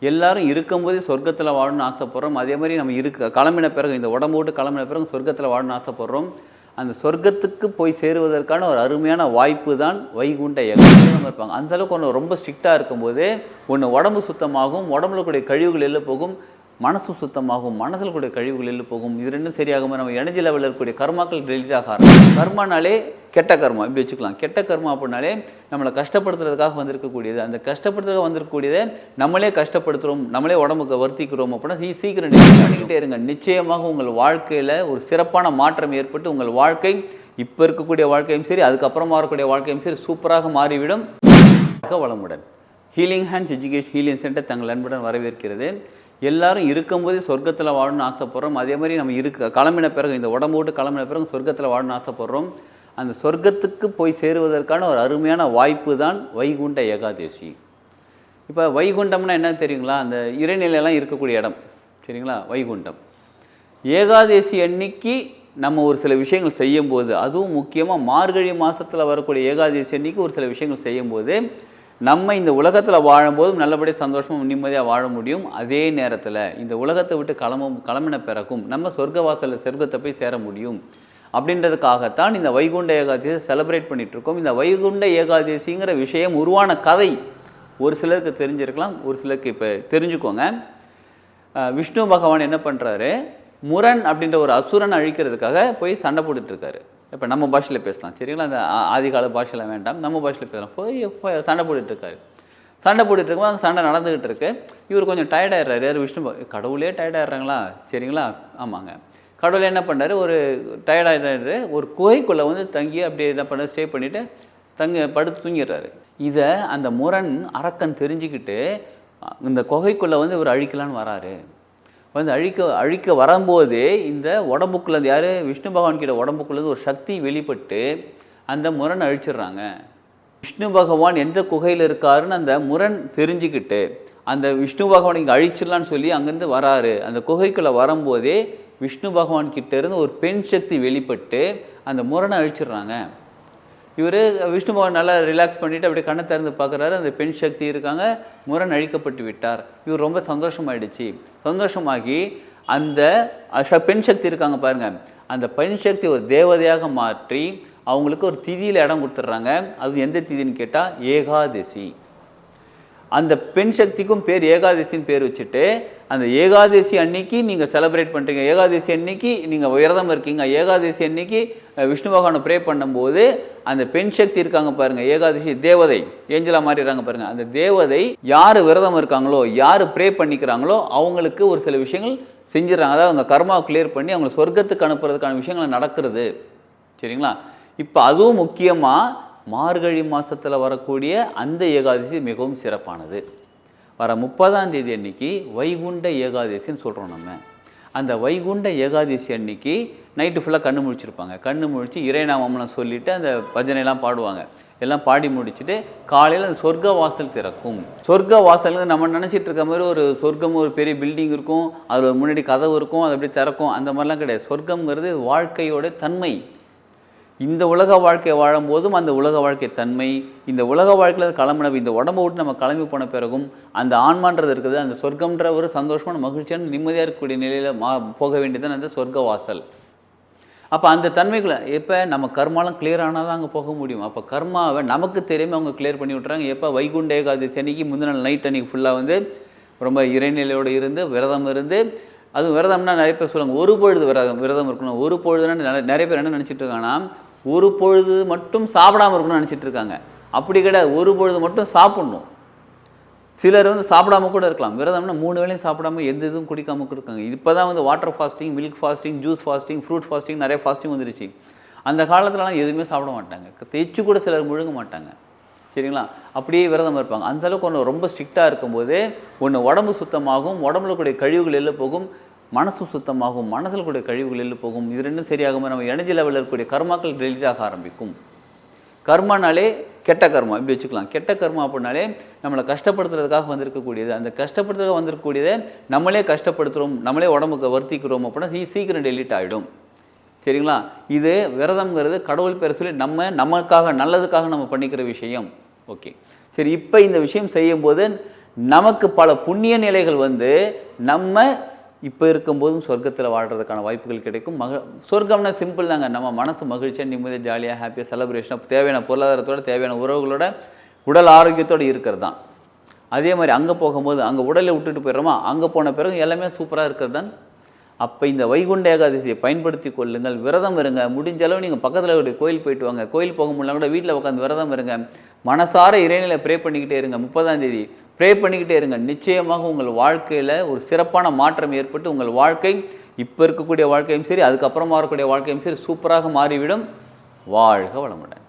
எல்லாரும் இருக்கும்போதே சொர்க்கத்தில் வாழணும்னு ஆசைப்படுறோம். அதே மாதிரி நம்ம இருக்க கிளம்பின பிறகு இந்த உடம்பு விட்டு கிளம்பின பிறகு சொர்க்கத்தில் வாழணும்னு ஆசைப்படுறோம். அந்த சொர்க்கத்துக்கு போய் சேருவதற்கான ஒரு அருமையான வாய்ப்பு தான் வைகுண்ட ஏகாதசி இருப்பாங்க. அந்த அளவுக்கு ஒன்று ரொம்ப ஸ்ட்ரிக்டாக இருக்கும்போது ஒன்று உடம்பு சுத்தமாகும் உடம்புல கூடிய கழிவுகள் எல்லாம் போகும். மனசு சுத்தமாகும் மனசில் கூடிய கழிவுகள் எல்லாம் போகும். இது ரெண்டும் சரியாகும் நம்ம எனர்ஜி லெவலில் இருக்கக்கூடிய கர்மாக்கள் டெலிட் ஆக ஆரம்பிக்கும். கர்மானாலே கெட்ட கர்மா இப்படி வச்சுக்கலாம். கெட்ட கர்மா அப்படின்னாலே நம்மளை கஷ்டப்படுத்துறதுக்காக வந்திருக்கக்கூடியது. அந்த கஷ்டப்படுத்துறதுக்காக வந்திருக்கக்கூடியதை நம்மளே கஷ்டப்படுத்துகிறோம் நம்மளே உடம்புக்கு வருத்திக்கிறோம் அப்படின்னா சீக்கிரம் பண்ணிக்கிட்டே இருங்க நிச்சயமாக உங்கள் வாழ்க்கையில் ஒரு சிறப்பான மாற்றம் ஏற்பட்டு உங்கள் வாழ்க்கை இப்போ இருக்கக்கூடிய வாழ்க்கையும் சரி அதுக்கப்புறமா வரக்கூடிய வாழ்க்கையும் சரி சூப்பராக மாறிவிடும். வளமுடன். Healing hands education healing centre தங்கள் அன்புடன் வரவேற்கிறது. எல்லாரும் இருக்கும்போதே சொர்க்கத்தில் வாழணும்னு ஆசைப்படுறோம். அதே மாதிரி நம்ம இருக்க கிளம்பின பிறகு இந்த உடம்பு விட்டு கிளம்பின பிறகு சொர்க்கத்தில் வாழணும்னு ஆசைப்படுறோம். அந்த சொர்க்கத்துக்கு போய் சேருவதற்கான ஒரு அருமையான வாய்ப்பு தான் வைகுண்ட ஏகாதசி. இப்போ வைகுண்டம்னா என்ன தெரியுங்களா? அந்த இறைநிலையெல்லாம் இருக்கக்கூடிய இடம். சரிங்களா? வைகுண்டம். ஏகாதசி அன்னைக்கு நம்ம ஒரு சில விஷயங்கள் செய்யும்போது அதுவும் முக்கியமாக மார்கழி மாதத்தில் வரக்கூடிய ஏகாதசி அன்னைக்கு ஒரு சில விஷயங்கள் செய்யும்போது நம்ம இந்த உலகத்தில் வாழும்போதும் நல்லபடியாக சந்தோஷமாக நிம்மதியாக வாழ முடியும். அதே நேரத்தில் இந்த உலகத்தை விட்டு கிளம்பும் கிளம்பின பிறகும் நம்ம சொர்க்க வாசலில் சொர்க்கத்தை போய் சேர முடியும். அப்படின்றதுக்காகத்தான் இந்த வைகுண்ட ஏகாதசியை செலிப்ரேட் பண்ணிகிட்ருக்கோம் இருக்கோம் இந்த வைகுண்ட ஏகாதசிங்கிற விஷயம் உருவான கதை ஒரு சிலருக்கு தெரிஞ்சிருக்கலாம் ஒரு சிலருக்கு இப்போ தெரிஞ்சுக்கோங்க. விஷ்ணு பகவான் என்ன பண்ணுறாரு முரண் அப்படின்ற ஒரு அசுரன் அழிக்கிறதுக்காக போய் சண்டை போட்டுட்ருக்காரு இப்போ நம்ம பாஷையில் பேசலாம். சரிங்களா? அந்த ஆதிகால பாஷையில் வேண்டாம். நம்ம பாஷையில் பேசலாம். போய் எப்போ சண்டை போட்டுட்டு இருக்காரு. சண்டை போட்டுட்டு இருக்கும்போது அங்கே சண்டை நடந்துகிட்டு இருக்கு. இவர் கொஞ்சம் டயர்டாயிடுறாரு யார் விஷ்ணு கடவுளே டயர்டாயிடுறாங்களா சரிங்களா? ஆமாங்க. கடவுள் என்ன பண்ணுறாரு ஒரு டயர்டாயிடுறாரு ஒரு குகைக்குள்ளே வந்து தங்கி அப்படியே என்ன பண்ண ஸ்டே பண்ணிவிட்டு தங்க படுத்து தூங்கிடுறாரு. இதை அந்த முரண் அரக்கன் தெரிஞ்சுக்கிட்டு இந்த குகைக்குள்ளே வந்து இவர் அழிக்கலான்னு வராரு. வந்து அழிக்க அழிக்க வரும்போதே இந்த உடம்புக்குள்ளேருந்து யார்? விஷ்ணு பகவான் கிட்ட உடம்புக்குள்ளேருந்து ஒரு சக்தி வெளிப்பட்டு அந்த முரண் அழிச்சிடுறாங்க. விஷ்ணு பகவான் எந்த குகையில் இருக்காருன்னு அந்த முரண் தெரிஞ்சுக்கிட்டு அந்த விஷ்ணு பகவான் இங்கே அழிச்சிடலான்னு சொல்லி அங்கேருந்து வராரு. அந்த குகைக்குள்ளே வரும்போதே விஷ்ணு பகவான் கிட்டேருந்து ஒரு பெண் சக்தி வெளிப்பட்டு அந்த முரணை அழிச்சிடுறாங்க. இவர் விஷ்ணு பகவான் நல்லா ரிலாக்ஸ் பண்ணிவிட்டு அப்படியே கண்ணை திறந்து பார்க்குறாரு. அந்த பெண் சக்தி இருக்காங்க. முரண் அழிக்கப்பட்டு விட்டார். இவர் ரொம்ப சந்தோஷமாயிடுச்சு. சந்தோஷமாகி அந்த அஷ- பெண் சக்தி இருக்காங்க பாருங்கள் அந்த பெண் சக்தி ஒரு தேவதையாக மாற்றி அவங்களுக்கு ஒரு திதியில் இடம் கொடுத்துட்றாங்க. அது எந்த திதின்னு கேட்டால் ஏகாதசி. அந்த பெண் சக்திக்கும் பேர் ஏகாதசின்னு பேர் வச்சுட்டு அந்த ஏகாதசி அன்னைக்கு நீங்கள் செலிப்ரேட் பண்ணுறீங்க ஏகாதசி அன்னைக்கு நீங்கள் விரதம் இருக்கீங்க. ஏகாதசி அன்னைக்கு விஷ்ணு பகவானை ப்ரே பண்ணும்போது அந்த பெண் சக்தி இருக்காங்க பாருங்கள் ஏகாதசி தேவதை ஏஞ்சலா மாறிடுறாங்க பாருங்கள் அந்த தேவதை யார் விரதம் இருக்காங்களோ யார் ப்ரே பண்ணிக்கிறாங்களோ அவங்களுக்கு ஒரு சில விஷயங்கள் செஞ்சிடறாங்க. அதாவது அவங்க கர்மாவை கிளியர் பண்ணி அவங்களை சொர்க்கத்துக்கு அனுப்புறதுக்கான விஷயங்கள் நடக்கிறது. சரிங்களா? இப்போ அதுவும் முக்கியமாக மார்கழி மாதத்தில் வரக்கூடிய அந்த ஏகாதசி மிகவும் சிறப்பானது. வர முப்பதாம் தேதி அன்னைக்கு வைகுண்ட ஏகாதசின்னு சொல்கிறோம் நம்ம. அந்த வைகுண்ட ஏகாதசி அன்னைக்கு நைட்டு ஃபுல்லாக கண்ணு முழிச்சிருப்பாங்க. கண்ணு முழிச்சு இறைநாமம்லாம் சொல்லிட்டு அந்த பஜனைலாம் பாடுவாங்க. எல்லாம் பாடி முடிச்சுட்டு காலையில் அந்த சொர்க்க வாசல் திறக்கும். சொர்க்க வாசல் நம்ம நினச்சிட்டு இருக்க மாதிரி ஒரு சொர்க்கம் ஒரு பெரிய பில்டிங் இருக்கும். அதில் முன்னாடி கதவு இருக்கும். அது அப்படியே திறக்கும். அந்த மாதிரிலாம் கிடையாது. சொர்க்கம்ங்கிறது வாழ்க்கையோட தன்மை. இந்த உலக வாழ்க்கை வாழும்போதும் அந்த உலக வாழ்க்கை தன்மை இந்த உலக வாழ்க்கையில் கிளம்பின இந்த உடம்பை விட்டு நம்ம கிளம்பி போன பிறகும் அந்த ஆன்மான்றது இருக்குது. அந்த சொர்க்கம்ன்ற ஒரு சந்தோஷமான மகிழ்ச்சியான நிம்மதியாக இருக்கக்கூடிய நிலையில் மா போக வேண்டியது அந்த சொர்க்க வாசல் அப்போ அந்த தன்மைகளை எப்போ நம்ம கர்மாலாம் கிளியர் ஆனால் தான் அங்கே போக முடியும். அப்போ கர்மாவை நமக்கு தெரியாமல் அவங்க கிளியர் பண்ணி விட்றாங்க எப்போ வைகுண்ட ஏகாதசி அன்னைக்கு முந்தின நாள் நைட் அன்னைக்கு ஃபுல்லாக வந்து ரொம்ப இறைநிலையோடு இருந்து விரதம் இருந்து அதுவும் விரதம்னா நிறைய பேர் சொல்லுவாங்க ஒரு பொழுது விரதம் விரதம் இருக்கணும். ஒரு பொழுதுனா நிறைய- நிறைய பேர் என்ன நினச்சிட்டு இருக்காங்கன்னா ஒரு பொழுது மட்டும் சாப்பிடாம இருக்கணும்னு நினச்சிட்டு இருக்காங்க. அப்படி கிடையாது. ஒரு பொழுது மட்டும் சாப்பிடணும். சிலர் வந்து சாப்பிடாம கூட இருக்கலாம். விரதம்னா மூணு வேளையும் சாப்பிடாம எந்த இதுவும் குடிக்காம இருக்காங்க. இப்போ தான் வந்து water fasting milk fasting juice fasting fruit fasting நிறைய ஃபாஸ்டிங் வந்துருச்சு. அந்த காலத்துலலாம் எதுவுமே சாப்பிட மாட்டாங்க. தேய்ச்சி கூட சிலர் முழுங்க மாட்டாங்க. சரிங்களா? அப்படியே விரதம் இருப்பாங்க. அந்தளவுக்கு ஒன்று ரொம்ப ஸ்ட்ரிக்டாக இருக்கும்போது ஒன்று உடம்பு சுத்தமாகும். உடம்புல கூடிய கழிவுகள் எல்லாம் போகும். மனசு சுத்தமாகும் மனசில் கூடிய கழிவுகள் எல்லாம் போகும். இது ரெண்டும் சரியாகும் நம்ம எனர்ஜி லெவலில் இருக்கக்கூடிய கர்மாக்கள் டெலிட் ஆக ஆரம்பிக்கும். கர்மானாலே கெட்ட கர்மா இப்படி வச்சுக்கலாம். கெட்ட கர்மா அப்படின்னாலே நம்மளை கஷ்டப்படுத்துறதுக்காக வந்திருக்கக்கூடியது. அந்த கஷ்டப்படுத்துறதுக்காக வந்திருக்கக்கூடியதை நம்மளே கஷ்டப்படுத்துகிறோம் நம்மளே உடம்புக்கு வருத்திக்கிறோம் அப்படின்னா சீ சீக்கிரம் டெலிட் ஆகிடும் சரிங்களா? இது விரதம்ங்கிறது கடவுள் பேர் சொல்லி நம்ம நமக்காக நல்லதுக்காக நம்ம பண்ணிக்கிற விஷயம். ஓகே. சரி இப்போ இந்த விஷயம் செய்யும்போது நமக்கு பல புண்ணிய நிலைகள் வந்து நம்ம இப்போ இருக்கும்போதும் சொர்க்கத்தில் வாழ்கிறதுக்கான வாய்ப்புகள் கிடைக்கும். மக சொர்க்கம்னா சிம்பிள் தாங்க. நம்ம மனசு மகிழ்ச்சியாக நிம்மதியாக ஜாலியாக ஹாப்பியாக செலப்ரேஷனாக தேவையான பொருளாதாரத்தோட தேவையான உறவுகளோட உடல் ஆரோக்கியத்தோடு இருக்கிறது தான் அதே மாதிரி அங்கே போகும்போது அங்கே உடலை விட்டுட்டு போயிடுறோமா? அங்கே போன பிறகு எல்லாமே சூப்பராக இருக்கிறது தான் அப்போ இந்த வைகுண்ட ஏகாதசியை பயன்படுத்தி கொள்ளுங்கள். விரதம் இருங்க. முடிஞ்ச அளவு நீங்கள் பக்கத்தில் ஒரு கோயில் போயிட்டு வாங்க. கோயில் போக முடியல கூட வீட்டில் உட்காந்து விரதம் இருங்க. மனசார இறைநிலை ப்ரே பண்ணிக்கிட்டே இருங்க. முப்பதாம் தேதி ப்ரே பண்ணிக்கிட்டே இருங்க. நிச்சயமாக உங்கள் வாழ்க்கையில் ஒரு சிறப்பான மாற்றம் ஏற்பட்டு உங்கள் வாழ்க்கை இப்போ இருக்கக்கூடிய வாழ்க்கையும் சரி அதுக்கப்புறமா வரக்கூடிய வாழ்க்கையும் சரி சூப்பராக மாறிவிடும். வாழ்க வளமுடன்.